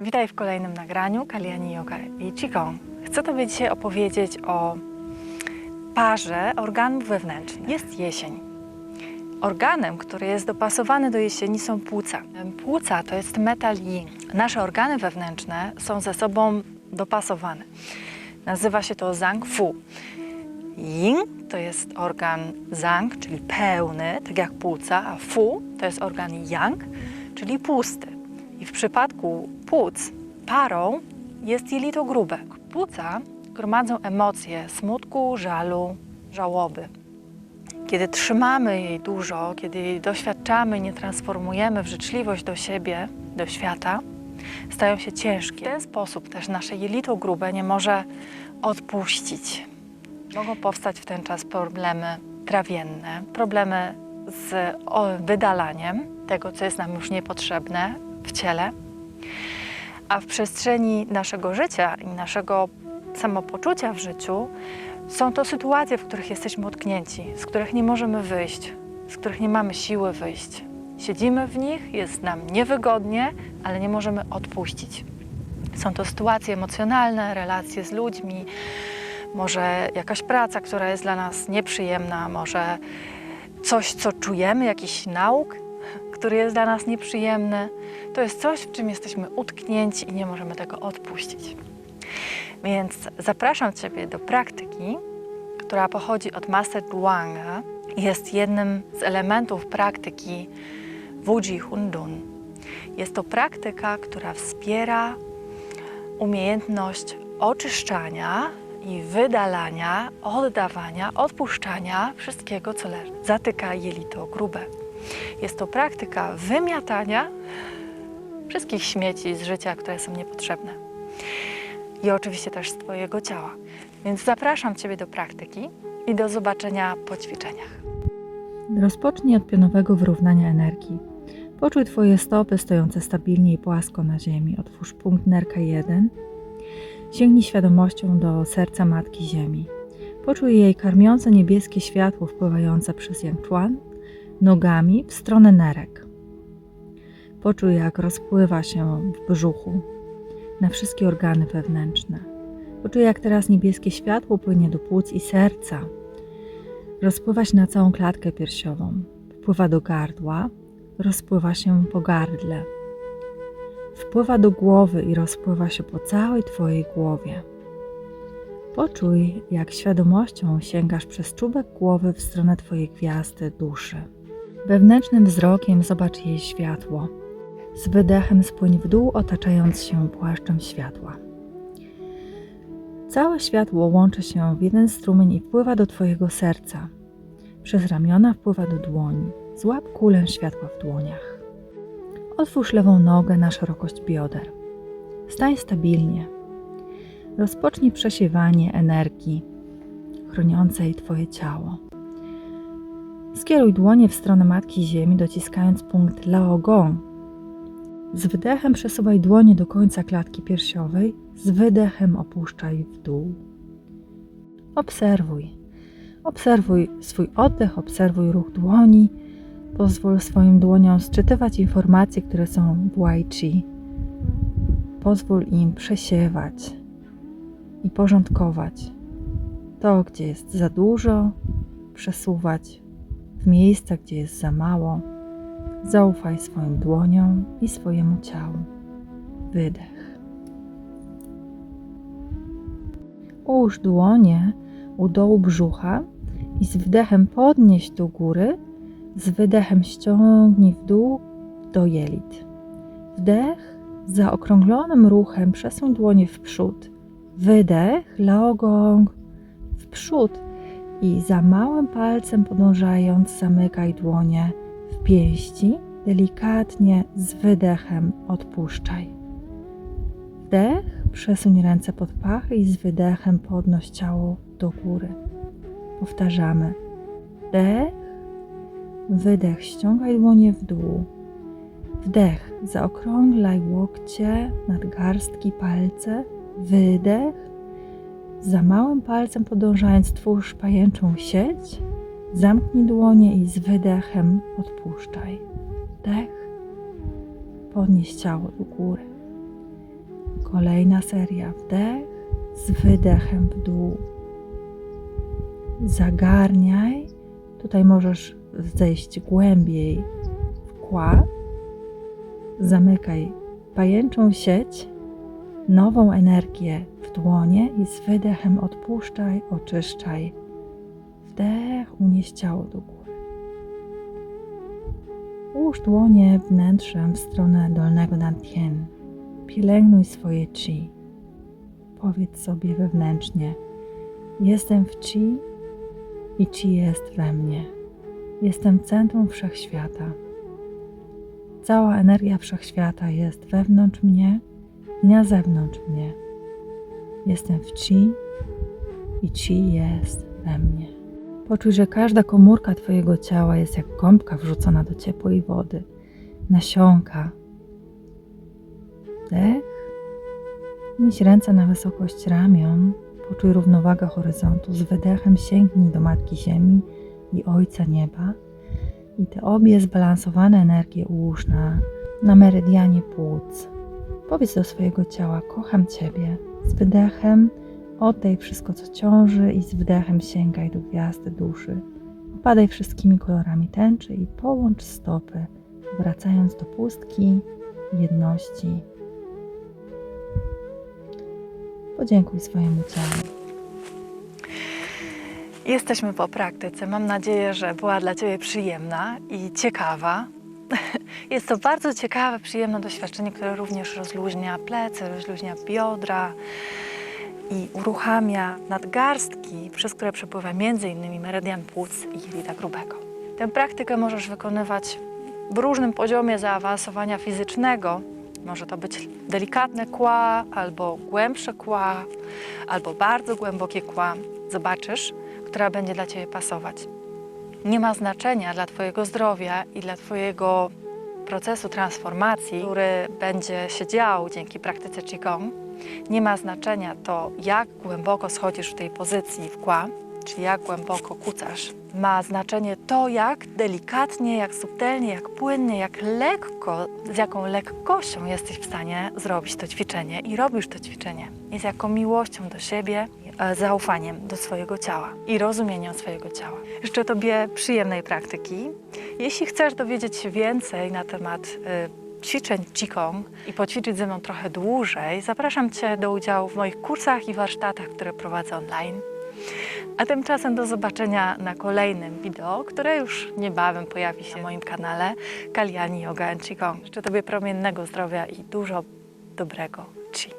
Witaj w kolejnym nagraniu Kaliani Yoga i Qigong. Chcę Tobie dzisiaj opowiedzieć o parze organów wewnętrznych. Jest jesień. Organem, który jest dopasowany do jesieni są płuca. Płuca to jest metal yin. Nasze organy wewnętrzne są ze sobą dopasowane. Nazywa się to Zhang Fu. Yin to jest organ Zhang, czyli pełny, tak jak płuca, a Fu to jest organ Yang, czyli pusty. I w przypadku płuc parą jest jelito grube. Płuca gromadzą emocje smutku, żalu, żałoby. Kiedy trzymamy jej dużo, kiedy jej doświadczamy nie transformujemy w życzliwość do siebie, do świata, stają się ciężkie. W ten sposób też nasze jelito grube nie może odpuścić. Mogą powstać w ten czas problemy trawienne, problemy z wydalaniem tego, co jest nam już niepotrzebne w ciele. A w przestrzeni naszego życia i naszego samopoczucia w życiu są to sytuacje, w których jesteśmy utknięci, z których nie możemy wyjść, z których nie mamy siły wyjść. Siedzimy w nich, jest nam niewygodnie, ale nie możemy odpuścić. Są to sytuacje emocjonalne, relacje z ludźmi, może jakaś praca, która jest dla nas nieprzyjemna, może coś, co czujemy, jakiś nauk, który jest dla nas nieprzyjemny. To jest coś, w czym jesteśmy utknięci i nie możemy tego odpuścić. Więc zapraszam Ciebie do praktyki, która pochodzi od Master Duanga. Jest jednym z elementów praktyki Wuji Hundun. Jest to praktyka, która wspiera umiejętność oczyszczania i wydalania, oddawania, odpuszczania wszystkiego, co leży. Zatyka jelito grube. Jest to praktyka wymiatania wszystkich śmieci z życia, które są niepotrzebne. I oczywiście też z Twojego ciała. Więc zapraszam Ciebie do praktyki i do zobaczenia po ćwiczeniach. Rozpocznij od pionowego wyrównania energii. Poczuj Twoje stopy stojące stabilnie i płasko na ziemi. Otwórz punkt nerka 1. Sięgnij świadomością do serca Matki Ziemi. Poczuj jej karmiące niebieskie światło wpływające przez Yang nogami w stronę nerek. Poczuj, jak rozpływa się w brzuchu na wszystkie organy wewnętrzne. Poczuj, jak teraz niebieskie światło płynie do płuc i serca. Rozpływa się na całą klatkę piersiową. Wpływa do gardła, rozpływa się po gardle. Wpływa do głowy i rozpływa się po całej Twojej głowie. Poczuj, jak świadomością sięgasz przez czubek głowy w stronę Twojej gwiazdy duszy. Wewnętrznym wzrokiem zobacz jej światło. Z wydechem spłyń w dół, otaczając się płaszczem światła. Całe światło łączy się w jeden strumień i wpływa do Twojego serca. Przez ramiona wpływa do dłoni. Złap kulę światła w dłoniach. Otwórz lewą nogę na szerokość bioder. Stań stabilnie. Rozpocznij przesiewanie energii chroniącej Twoje ciało. Skieruj dłonie w stronę Matki Ziemi, dociskając punkt Laogong. Z wydechem przesuwaj dłonie do końca klatki piersiowej, z wydechem opuszczaj w dół. Obserwuj. Obserwuj swój oddech, obserwuj ruch dłoni. Pozwól swoim dłoniom sczytywać informacje, które są w Wai Chi. Pozwól im przesiewać i porządkować to, gdzie jest za dużo, przesuwać w miejsca, gdzie jest za mało. Zaufaj swoim dłoniom i swojemu ciału. Wydech. Ułóż dłonie u dołu brzucha i z wdechem podnieś do góry, z wydechem ściągnij w dół do jelit. Wdech, zaokrąglonym ruchem przesuń dłonie w przód. Wydech, laogong, w przód i za małym palcem podążając zamykaj dłonie w pięści, delikatnie z wydechem odpuszczaj. Wdech, przesuń ręce pod pachy i z wydechem podnoś ciało do góry. Powtarzamy. Wdech, wydech, ściągaj dłonie w dół. Wdech, zaokrąglaj łokcie, nadgarstki, palce. Wydech, za małym palcem podążając twórz pajęczą sieć, zamknij dłonie i z wydechem odpuszczaj. Wdech, podnieś ciało do góry. Kolejna seria. Wdech z wydechem w dół. Zagarniaj. Tutaj możesz zejść głębiej w kład. Zamykaj pajęczą sieć, nową energię w dłonie i z wydechem odpuszczaj, oczyszczaj. Wdech, unieś ciało do góry. Ułóż dłonie wnętrzem w stronę dolnego dantien. Pielęgnuj swoje chi. Powiedz sobie wewnętrznie: Jestem w chi i chi jest we mnie. Jestem centrum wszechświata. Cała energia wszechświata jest wewnątrz mnie na zewnątrz mnie. Jestem w chi i chi jest we mnie. Poczuj, że każda komórka Twojego ciała jest jak gąbka wrzucona do ciepłej wody. Nasiąka. Wdech. Nieś ręce na wysokość ramion. Poczuj równowagę horyzontu. Z wydechem sięgnij do Matki Ziemi i Ojca Nieba. I te obie zbalansowane energie ułóż na, na merydianie płuc. Powiedz do swojego ciała: Kocham Ciebie. Z wydechem oddaj wszystko, co ciąży, i z wdechem sięgaj do gwiazdy duszy. Opadaj wszystkimi kolorami tęczy i połącz stopy, wracając do pustki, jedności. Podziękuj swojemu ciału. Jesteśmy po praktyce. Mam nadzieję, że była dla Ciebie przyjemna i ciekawa. Jest to bardzo ciekawe, przyjemne doświadczenie, które również rozluźnia plecy, rozluźnia biodra i uruchamia nadgarstki, przez które przepływa m.in. meridian płuc i jelita grubego. Tę praktykę możesz wykonywać w różnym poziomie zaawansowania fizycznego. Może to być delikatne kła, albo głębsze kła, albo bardzo głębokie kła. Zobaczysz, która będzie dla Ciebie pasować. Nie ma znaczenia dla Twojego zdrowia i dla Twojego procesu transformacji, który będzie się dział dzięki praktyce Qigong. Nie ma znaczenia to, jak głęboko schodzisz w tej pozycji w kła, czyli jak głęboko kucasz. Ma znaczenie to, jak delikatnie, jak subtelnie, jak płynnie, jak lekko, z jaką lekkością jesteś w stanie zrobić to ćwiczenie i robisz to ćwiczenie. Z jaką miłością do siebie, zaufaniem do swojego ciała i rozumieniem swojego ciała. Życzę Tobie przyjemnej praktyki. Jeśli chcesz dowiedzieć się więcej na temat y, ćwiczeń Qigong i poćwiczyć ze mną trochę dłużej, zapraszam Cię do udziału w moich kursach i warsztatach, które prowadzę online. A tymczasem do zobaczenia na kolejnym wideo, które już niebawem pojawi się na moim kanale Kaliani Yoga and Qigong. Życzę Tobie promiennego zdrowia i dużo dobrego Qi.